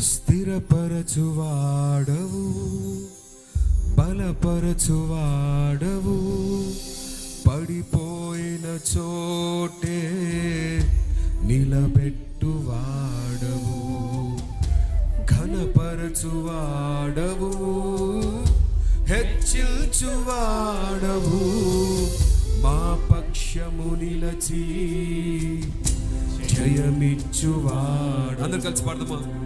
స్థిరపరచువాడవు బలపరచువాడవు. పడిపోయిన చోటే నిలబెట్టువాడవు ఘనపరచువాడవు హెచ్చిల్చువాడవు మా పక్షము నిలచి జయమిచ్చువాడు. అందరు కలిసి పాడదామా?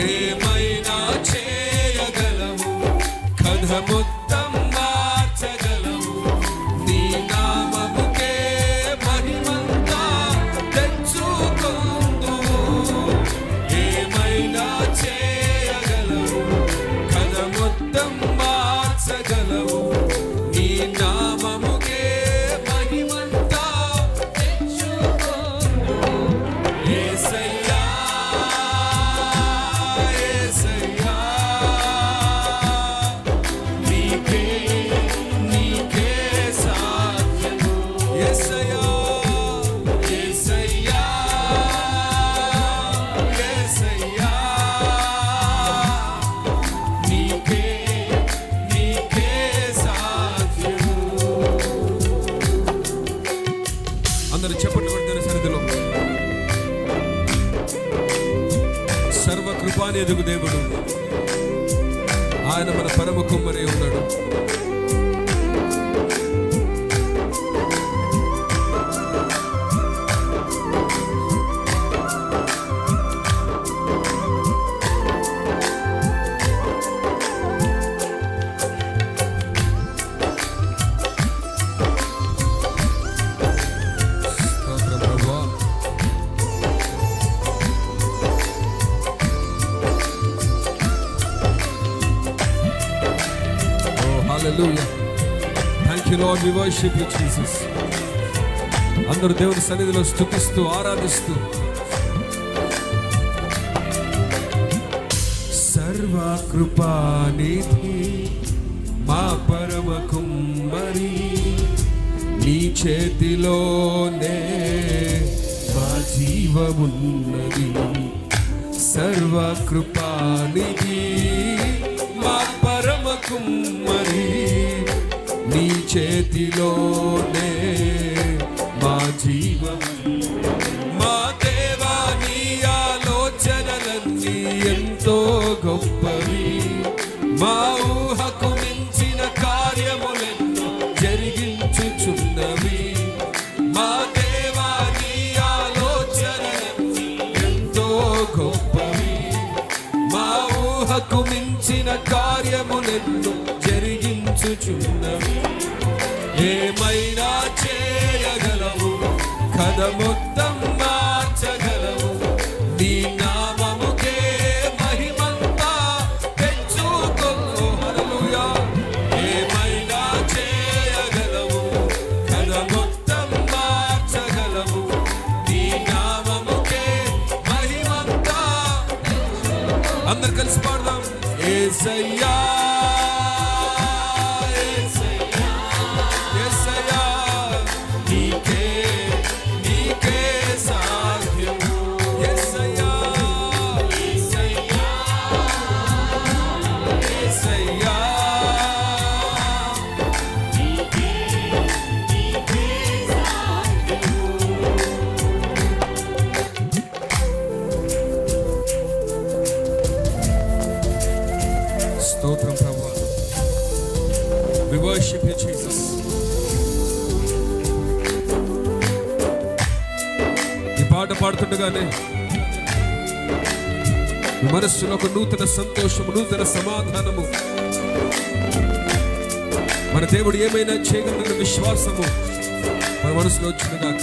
ఏమైనా చేయగలము? కథము ఎదుగు దేవుడు. ఆయన మన పరమ కుమ్మరే ఉన్నాడు. Hallelujah thank you Lord we worship you Jesus Jesus. అందరూ దేవుని సన్నిధిలో స్తుతిస్తూ ఆరాధిస్తూ. సర్వ సర్వకృపానిధి మా పరమ కుమ్మరి నీ చేతిలోనే మా జీవమున్నది. సర్వకృపానిధి మా చేతిలోనే మా జీవం మా దేవా నీ ఆలోచనలన్నీ ఎంతో గొప్పవి. మా ఊహకు మించిన కార్యములెన్నో జరిగించుచున్నవి. మా దేవా నీ ఆలోచనలన్నీ ఎంతో గొప్పవి. మా ఊహకు మించిన కార్యములెన్నో జరిగించుచున్నవి. ఏమైనా చేయగలవు? కథ మొత్తం మార్చగలవు. నీ నామముకే మహిమంతా తెచ్చుకో ఏమైనా చేయగలవు? కథ మొత్తం మార్చగలవు. నీ నామముకే మహిమంతా అందరు కలిసి పాడదాం. ఏసయ్యా ఏసయ్యా. స్తోత్రం ప్రభు వి జీసస్ ఈ పాట పాడుతుండగానే మీ మనస్సులో ఒక నూతన సంతోషము నూతన సమాధానము మన దేవుడు ఏమైనా చేయగలన విశ్వాసము మన మనసులో వచ్చిన కాక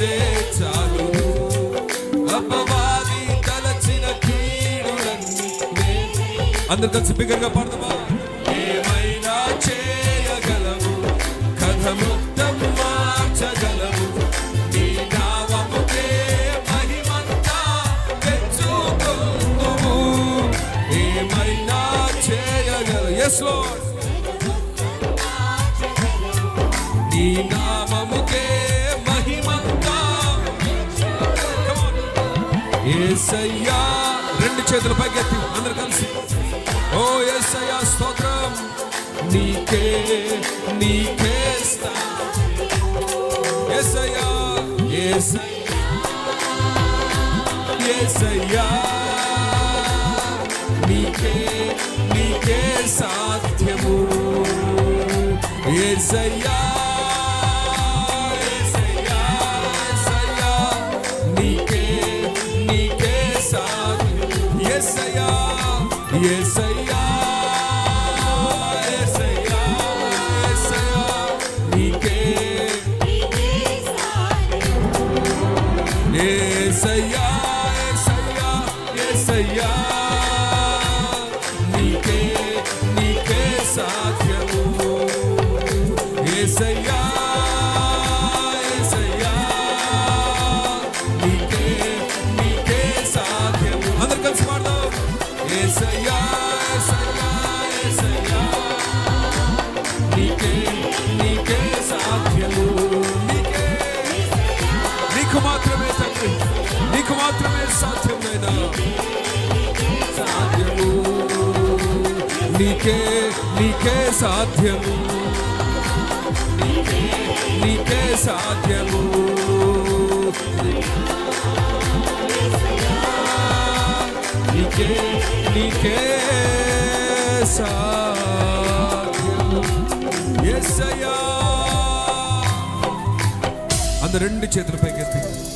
అంతే చాలును అమ్మవాది తలచిన కీడులన్నీ. అందరు కలిసి బిగ్గరగా పాడదామా? ఏమైనా చేయగలవు కథ మొత్తం మార్చగలవు నీ నామముకే మహిమంతా తెచ్చుకుందువు ఏమైనా చేయగలవు ఎస్ లార్డ్ ఏసయ్యా రెండు చేతులు పైకెత్తి అందరు కలిసి. ఓ ఏసయ్యా స్తోత్రం. నీకే నీకే ఏసయ్యా ఏసయ్యా యేసయ్యా నీకే నీకే సాధ్యము. ఏసయ్యా. యేసయ్యా యేసయ్యా యేసయ్యా నీకే నీకే సాధ్యము మాత్రమే సాధ్యము. నీకే నీకే సాధ్యము. నీకే నీకే సాధ్యము. నీకే నీకే సాధ్యము. యేసయ్యా అంద రెండు చేతులపైకి ఎత్తి